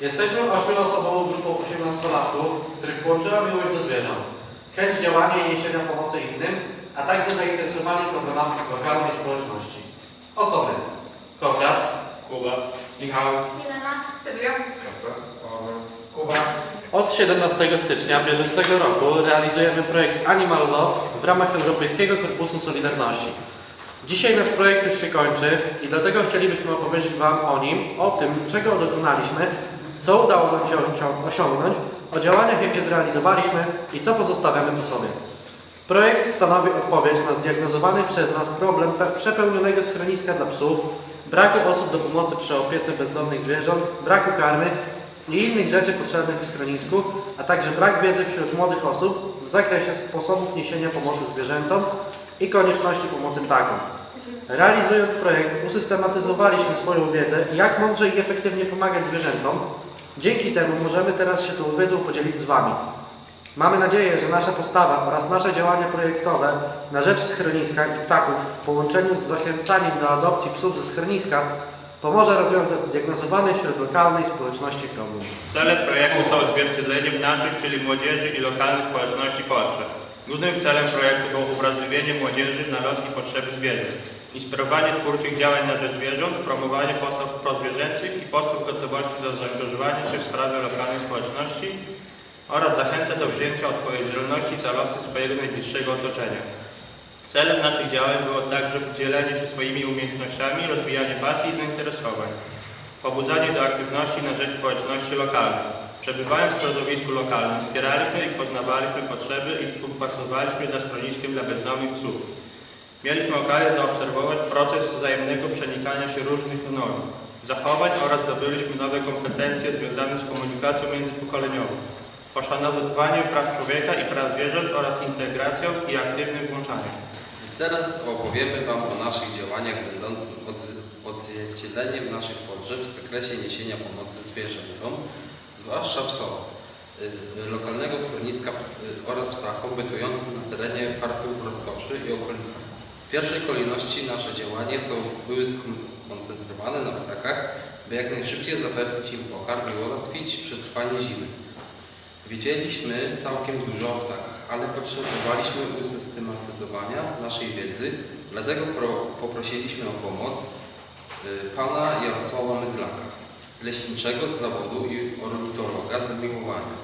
Jesteśmy ośmioosobową grupą 18-latków, których połączyła miłość do zwierząt, chęć działania i niesienia pomocy innym, a także zainteresowanie problemami lokalnej społeczności. Oto my. Konrad, Kuba. Michał. Milena. Sylwia. Kuba. Od 17 stycznia bieżącego roku realizujemy projekt Animal Love w ramach Europejskiego Korpusu Solidarności. Dzisiaj nasz projekt już się kończy i dlatego chcielibyśmy opowiedzieć Wam o nim, o tym, czego dokonaliśmy, co udało nam się osią- osiągnąć, o działaniach, jakie zrealizowaliśmy i co pozostawiamy po sobie. Projekt stanowi odpowiedź na zdiagnozowany przez nas problem pe- przepełnionego schroniska dla psów, braku osób do pomocy przy opiece bezdomnych zwierząt, braku karmy i innych rzeczy potrzebnych w schronisku, a także brak wiedzy wśród młodych osób w zakresie sposobów niesienia pomocy zwierzętom i konieczności pomocy ptakom. Realizując projekt usystematyzowaliśmy swoją wiedzę, jak mądrze i efektywnie pomagać zwierzętom. Dzięki temu możemy teraz się tą wiedzą podzielić z Wami. Mamy nadzieję, że nasza postawa oraz nasze działania projektowe na rzecz schroniska i ptaków w połączeniu z zachęcaniem do adopcji psów ze schroniska pomoże rozwiązać zdiagnozowany wśród lokalnej społeczności problem. Cele projektu są odzwierciedleniem naszych, czyli młodzieży i lokalnej społeczności potrzeb. Głównym celem projektu było uwrażliwienie młodzieży na los i potrzeby zwierząt, inspirowanie twórczych działań na rzecz zwierząt, promowanie postaw prozwierzęcych i postaw gotowości do zaangażowania się w sprawy lokalnej społeczności oraz zachętę do wzięcia odpowiedzialności za losy swojego najbliższego otoczenia. Celem naszych działań było także dzielenie się swoimi umiejętnościami, rozwijanie pasji i zainteresowań, pobudzanie do aktywności na rzecz społeczności lokalnej. Przebywając w środowisku lokalnym, wspieraliśmy i poznawaliśmy potrzeby i współpracowaliśmy ze schroniskiem dla bezdomnych psów. Mieliśmy okazję zaobserwować proces wzajemnego przenikania się różnych norm, zachowań oraz zdobyliśmy nowe kompetencje związane z komunikacją międzypokoleniową, poszanowaniem praw człowieka i praw zwierząt oraz integracją i aktywnym włączaniem. Teraz opowiemy Wam o naszych działaniach będących odz- odzwierciedleniem naszych potrzeb w zakresie niesienia pomocy zwierzętom, zwłaszcza psom, y, lokalnego schroniska y, oraz ptakom bytującym na terenie Parku Rozkoszy i okolicach. Pierwszej kolejności nasze działania są, były skoncentrowane na ptakach, by jak najszybciej zapewnić im pokarm i ułatwić przetrwanie zimy. Wiedzieliśmy całkiem dużo o ptakach, ale potrzebowaliśmy usystematyzowania naszej wiedzy, dlatego pro, poprosiliśmy o pomoc y, pana Jarosława Mydlaka, leśniczego z zawodu i ornitologa z miłowania.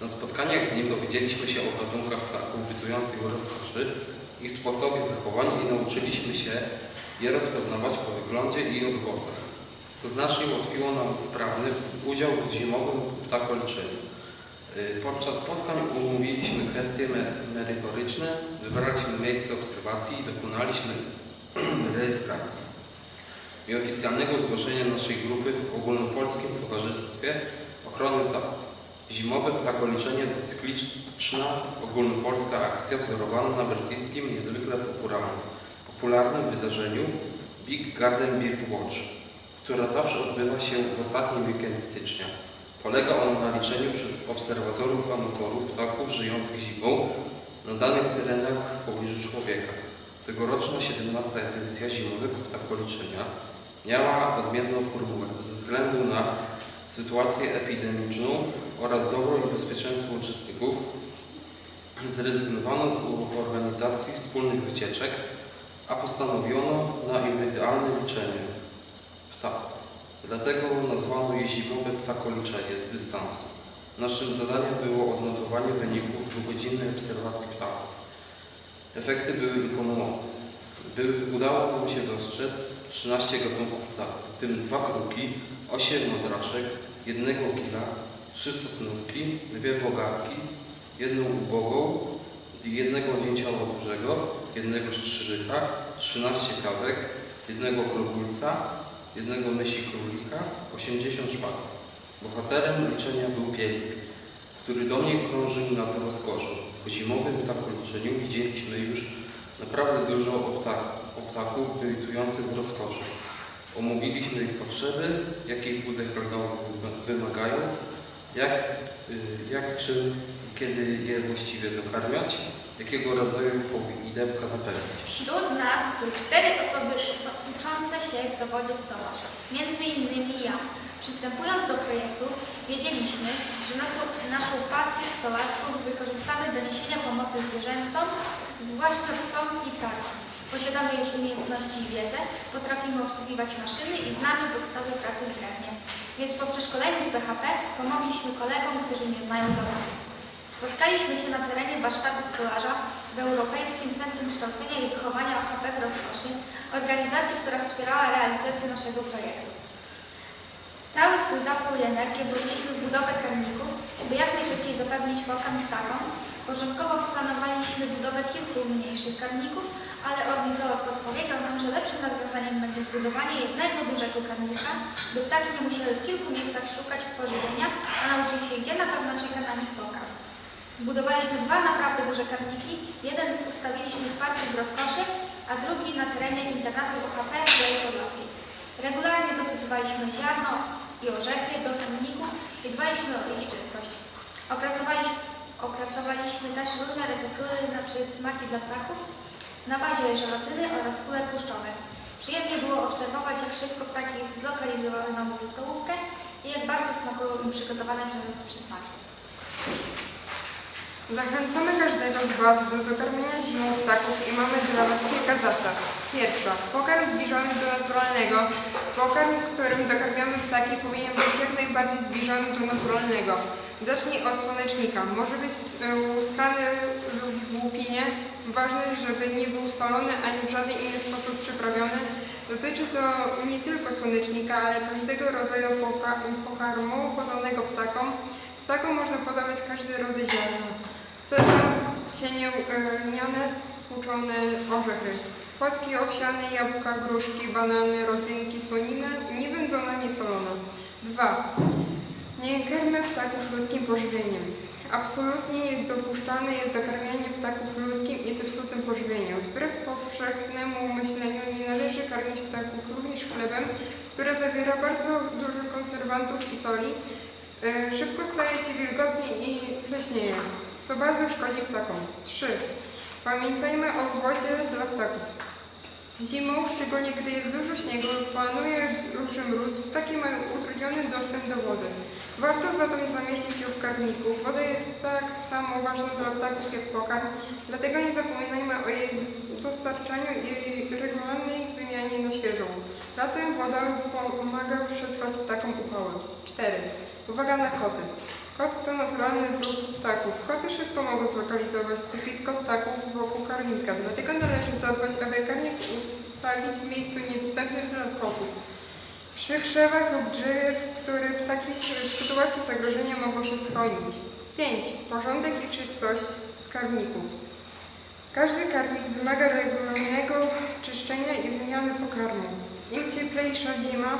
Na spotkaniach z nim dowiedzieliśmy się o gatunkach ptaków bytujących w rozkoszy, ich sposobie zachowań i nauczyliśmy się je rozpoznawać po wyglądzie i odgłosach. To znacznie ułatwiło nam sprawny udział w zimowym ptakoliczeniu. Y, Podczas spotkań umówiliśmy kwestie me- merytoryczne, wybraliśmy miejsce obserwacji i dokonaliśmy rejestracji i oficjalnego zgłoszenia naszej grupy w Ogólnopolskim Towarzystwie Ochrony Ptaków. Zimowe ptakoliczenie to cykliczna ogólnopolska akcja wzorowana na brytyjskim niezwykle popularnym, wydarzeniu Big Garden Bird Watch, która zawsze odbywa się w ostatni weekend stycznia. Polega on na liczeniu przez obserwatorów amatorów ptaków żyjących zimą na danych terenach w pobliżu człowieka. Tegoroczna 17. edycja zimowego ptakoliczenia miała odmienną formułę ze względu na sytuację epidemiczną oraz dobro i bezpieczeństwo uczestników. Zrezygnowano z organizacji wspólnych wycieczek, a postanowiono na indywidualne liczenie ptaków. Dlatego nazwano je zimowe ptakoliczenie z dystansu. Naszym zadaniem było odnotowanie wyników dwugodzinnej obserwacji ptaków. Efekty były imponujące. By, udało nam się dostrzec 13 gatunków ptaków, w tym dwa kruki, 8 modraszek, jednego gila, trzy sosnówki, dwie bogarki, jedną ubogą, jednego dzięcioła dużego, jednego szczyżyka, 13 kawek, jednego krogulca, jednego mysi królika, 80 szpaków. Bohaterem liczenia był pielik, który do mnie krążył nad rozkoszą. Po zimowym ptakoliczeniu widzieliśmy już naprawdę dużo o, ptak, o ptaków bytujących w rozkoszy. Omówiliśmy ich potrzeby, jakich budek rodowych wymagają, jak, y, jak czym i kiedy je właściwie dokarmiać, jakiego rodzaju powidełka zapewnić. Wśród nas są cztery osoby uczące się w zawodzie stołarza. Między innymi ja. Przystępując do projektu, wiedzieliśmy, że naszą, naszą pasję stolarską wykorzystamy do niesienia pomocy zwierzętom, zwłaszcza psom i ptakom. Posiadamy już umiejętności i wiedzę, potrafimy obsługiwać maszyny i znamy podstawy pracy w drewnie. Więc po przeszkoleniu z BHP pomogliśmy kolegom, którzy nie znają zawodu. Spotkaliśmy się na terenie warsztatu stolarza w Europejskim Centrum Kształcenia i Wychowania OHP w Rozkoszy, organizacji, która wspierała realizację naszego projektu. Cały swój zapał i energię włożyliśmy w budowę karników, by jak najszybciej zapewnić pokarm ptakom. Początkowo planowaliśmy budowę kilku mniejszych karników, ale ornitolog podpowiedział nam, że lepszym rozwiązaniem będzie zbudowanie jednego dużego karnika, by ptaki nie musiały w kilku miejscach szukać pożywienia, a nauczył się, gdzie na pewno czeka na nich pokarm. Zbudowaliśmy dwa naprawdę duże karniki. Jeden ustawiliśmy w parku w Rozkoszy, a drugi na terenie internatu OHP w Białej Podlaskiej. Regularnie dosypywaliśmy ziarno i orzechy do karników i dbaliśmy o ich czystość. Opracowaliśmy, opracowaliśmy też różne receptury na przysmaki dla ptaków na bazie żelatyny oraz kule tłuszczowe. Przyjemnie było obserwować, jak szybko ptaki zlokalizowały nową stołówkę i jak bardzo smakują im przygotowane przez nas przysmaki. Zachęcamy każdego z Was do dokarmienia zimą ptaków i mamy dla Was kilka zasad. Pierwsza. Pokarm zbliżony do naturalnego. Pokarm, którym dokarmiamy ptaki powinien być jak najbardziej zbliżony do naturalnego. Zacznij od słonecznika. Może być e, łuskany lub w łupinie. Ważne, żeby nie był solony ani w żaden inny sposób przyprawiony. Dotyczy to nie tylko słonecznika, ale każdego rodzaju poka- pokarmu podanego ptakom. Ptakom można podawać każdy rodzaj ziarna. Sezam, sienie lniane, tłuczone orzechy. Płatki owsiane, jabłka, gruszki, banany, rodzynki, słonina, nie wędzona, nie solona. 2. Nie karmy ptaków ludzkim pożywieniem. Absolutnie niedopuszczalne jest dokarmianie ptaków ludzkim i zepsutym pożywieniem. Wbrew powszechnemu myśleniu nie należy karmić ptaków również chlebem, które zawiera bardzo dużo konserwantów i soli. E, Szybko staje się wilgotnie i pleśnieje, co bardzo szkodzi ptakom. 3. Pamiętajmy o wodzie dla ptaków. Zimą, szczególnie gdy jest dużo śniegu, panuje duży mróz, ptaki mają utrudniony dostęp do wody. Warto zatem zamieścić ją w karniku. Woda jest tak samo ważna dla ptaków jak pokarm, dlatego nie zapominajmy o jej dostarczaniu i regularnej wymianie na świeżą. Latem woda pomaga przetrwać ptakom upały. 4. Uwaga na koty. Kot to naturalny wróg ptaków. Koty szybko mogą zlokalizować skupisko ptaków wokół karnika, dlatego należy zadbać, aby karnik ustawić w miejscu niedostępnym dla kotów. Przy krzewach lub drzewie, w których ptaki w sytuacji zagrożenia mogą się schronić. 5. Porządek i czystość karniku. Każdy karnik wymaga regularnego czyszczenia i wymiany pokarmu. Im cieplejsza zima,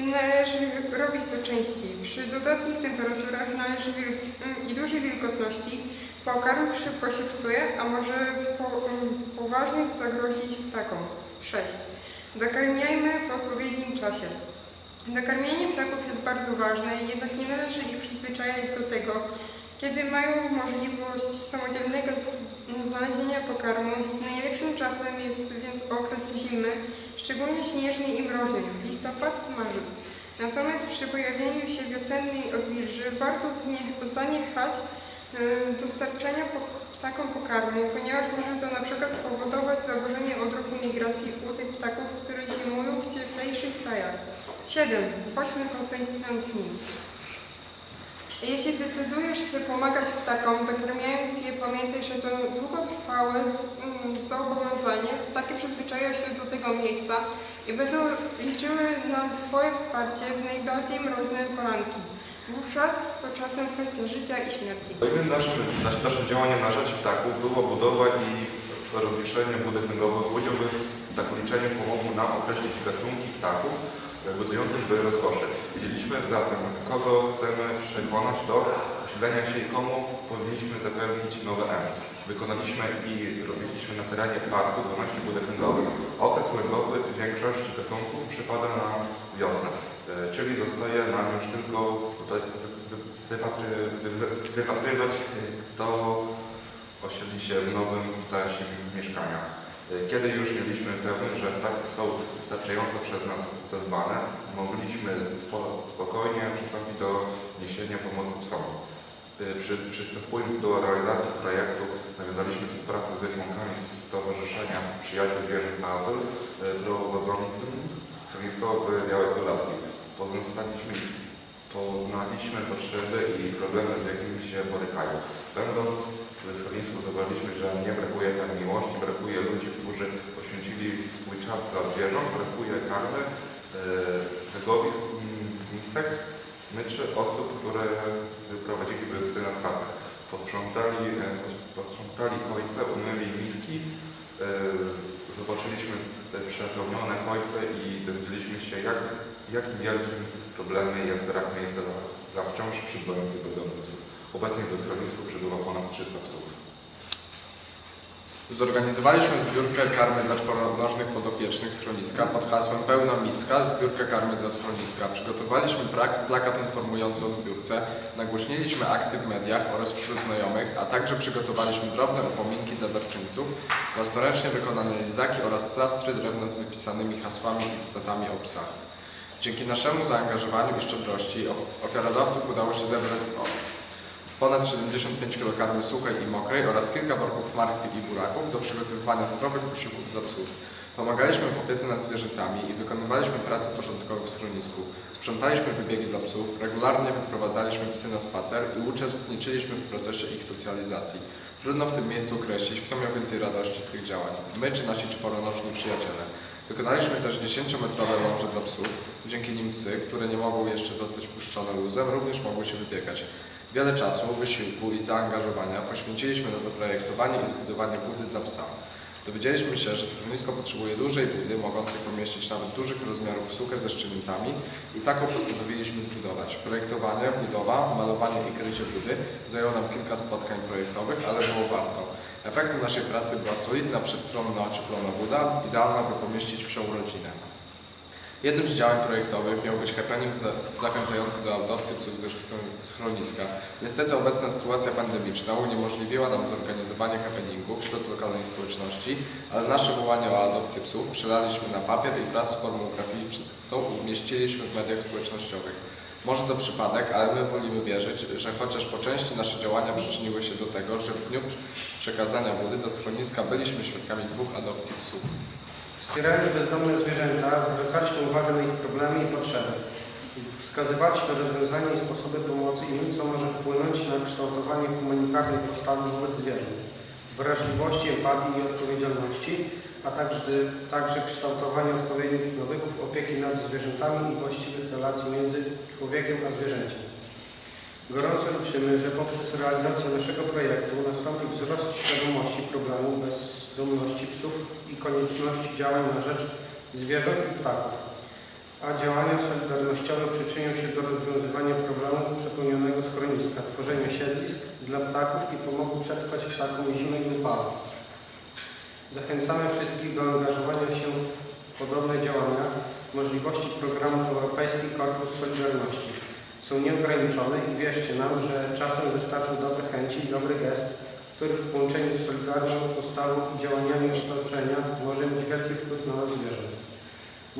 należy robić to częściej. Przy dodatnich temperaturach należy mm, i dużej wilgotności pokarm szybko się psuje, a może po, mm, poważnie zagrozić ptakom. 6. Dokarmiajmy w odpowiednim czasie. Dokarmianie ptaków jest bardzo ważne, jednak nie należy ich przyzwyczajać do tego, kiedy mają możliwość samodzielnego znalezienia pokarmu. Najlepszym czasem jest więc okres zimy, szczególnie śnieżny i mroźny, listopad, marzec. Natomiast przy pojawieniu się wiosennej odwilży warto zaniechać y, dostarczania po- ptakom pokarmu, ponieważ może to na przykład spowodować zaburzenie odruchu migracji u tych ptaków, które zimują w cieplejszych krajach. 7. Bądźmy konsekwentni. Jeśli decydujesz się pomagać ptakom, dokarmiając je, pamiętaj, że to długotrwałe mm, zobowiązanie. Ptaki przyzwyczają się do tego miejsca i będą liczyły na Twoje wsparcie w najbardziej mroźne poranki. Wówczas to czasem kwestia życia i śmierci. Jednym naszym, naszym, naszym działaniem na rzecz ptaków było budowa i rozmieszczenie budek negowych. Łodziowy ptakoliczenie pomogło nam określić gatunki ptaków gotujących w rozkoszy. Wiedzieliśmy zatem, kogo chcemy przekonać do osiedlenia się i komu powinniśmy zapewnić nowe M. Wykonaliśmy i rozmieściliśmy na terenie parku 12 budek negowych. Okres legowy większości gatunków przypada na wiosnę, e, czyli zostaje nam już tylko wypatrywać, e, kto osiedli się w nowym ptasim mieszkaniach. Y, Kiedy już mieliśmy pewność, że ptaki są wystarczająco przez nas zadbane, mogliśmy spo- spokojnie przystąpić do niesienia pomocy psom. Y, Przy, przystępując do realizacji projektu, nawiązaliśmy współpracę ze członkami Stowarzyszenia Przyjaciół Zwierząt na Azyl prowadzącym schronisko w Białej Podlaskiej. Poznaliśmy, poznaliśmy potrzeby i problemy, z jakimi się borykają. Będąc w schronisku zauważyliśmy, że nie brakuje tam miłości, brakuje ludzi, którzy poświęcili swój czas dla zwierząt, brakuje karmy, legowisk, mm, misek, smyczy, osób, które wyprowadziliby psy na spacer. Posprzątali, e, posprzątali kojce, umyli miski, e, zobaczyliśmy te przepełnione kojce i dowiedzieliśmy się, jak, jakim wielkim problemem jest brak miejsca dla, dla wciąż przybywających bezdomnych psów. Obecnie do schronisku przybywa ponad 300 psów. Zorganizowaliśmy zbiórkę karmy dla czworonożnych podopiecznych schroniska pod hasłem Pełna Miska, zbiórka karmy dla schroniska. Przygotowaliśmy plakat informujący o zbiórce, nagłośniliśmy akcję w mediach oraz wśród znajomych, a także przygotowaliśmy drobne upominki dla darczyńców, własnoręcznie wykonane lizaki oraz plastry drewna z wypisanymi hasłami i cytatami o psach. Dzięki naszemu zaangażowaniu i szczodrości of- ofiarodawców udało się zebrać ponad 75 kg suchej i mokrej oraz kilka worków martwi i buraków do przygotowywania zdrowych posiłków dla psów. Pomagaliśmy w opiece nad zwierzętami i wykonywaliśmy prace porządkowe w schronisku. Sprzątaliśmy wybiegi dla psów, regularnie wyprowadzaliśmy psy na spacer i uczestniczyliśmy w procesie ich socjalizacji. Trudno w tym miejscu określić, kto miał więcej radości z tych działań, my czy nasi czworonożni przyjaciele. Wykonaliśmy też 10-metrowe ląże dla psów. Dzięki nim psy, które nie mogą jeszcze zostać puszczone luzem, również mogły się wybiegać. Wiele czasu, wysiłku i zaangażowania poświęciliśmy na zaprojektowanie i zbudowanie budy dla psa. Dowiedzieliśmy się, że schronisko potrzebuje dużej budy, mogącej pomieścić nawet dużych rozmiarów sukę ze szczelintami i taką postanowiliśmy zbudować. Projektowanie, budowa, malowanie i krycie budy zajęło nam kilka spotkań projektowych, ale było warto. Efektem naszej pracy była solidna, przestronna, ocieplona buda, idealna by pomieścić psią rodzinę. Jednym z działań projektowych miał być happening za- zachęcający do adopcji psów ze schron- schroniska. Niestety obecna sytuacja pandemiczna uniemożliwiła nam zorganizowanie happeningów wśród lokalnej społeczności, ale nasze wołanie o adopcję psów przelaliśmy na papier i wraz z formą graficzną umieściliśmy w mediach społecznościowych. Może to przypadek, ale my wolimy wierzyć, że chociaż po części nasze działania przyczyniły się do tego, że w dniu przekazania budy do schroniska byliśmy świadkami dwóch adopcji psów. Wspierając bezdomne zwierzęta, zwracaliśmy uwagę na ich problemy i potrzeby. Wskazywaliśmy rozwiązania i sposoby pomocy im, co może wpłynąć na kształtowanie humanitarnej postawy wobec zwierząt, wrażliwości, empatii i odpowiedzialności, a także, także kształtowanie odpowiednich nawyków opieki nad zwierzętami i właściwych relacji między człowiekiem a zwierzęciem. Gorąco liczymy, że poprzez realizację naszego projektu nastąpi wzrost świadomości problemu bezdomności psów i konieczności działań na rzecz zwierząt i ptaków, a działania solidarnościowe przyczynią się do rozwiązywania problemu przepełnionego schroniska, tworzenia siedlisk dla ptaków i pomogą przetrwać ptakom zimę i upały. Zachęcamy wszystkich do angażowania się w podobne działania. Możliwości programu Europejski Korpus Solidarności są nieograniczone i wierzcie nam, że czasem wystarczą dobre chęci i dobry gest, który w połączeniu z solidarną postawą i działaniami otoczenia może mieć wielki wpływ na los zwierząt.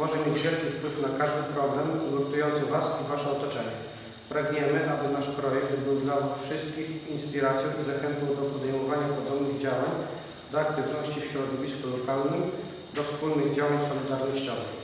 Może mieć wielki wpływ na każdy problem nurtujący Was i Wasze otoczenie. Pragniemy, aby nasz projekt był dla wszystkich inspiracją i zachętą do podejmowania podobnych działań, do aktywności w środowisku lokalnym, do wspólnych działań solidarnościowych.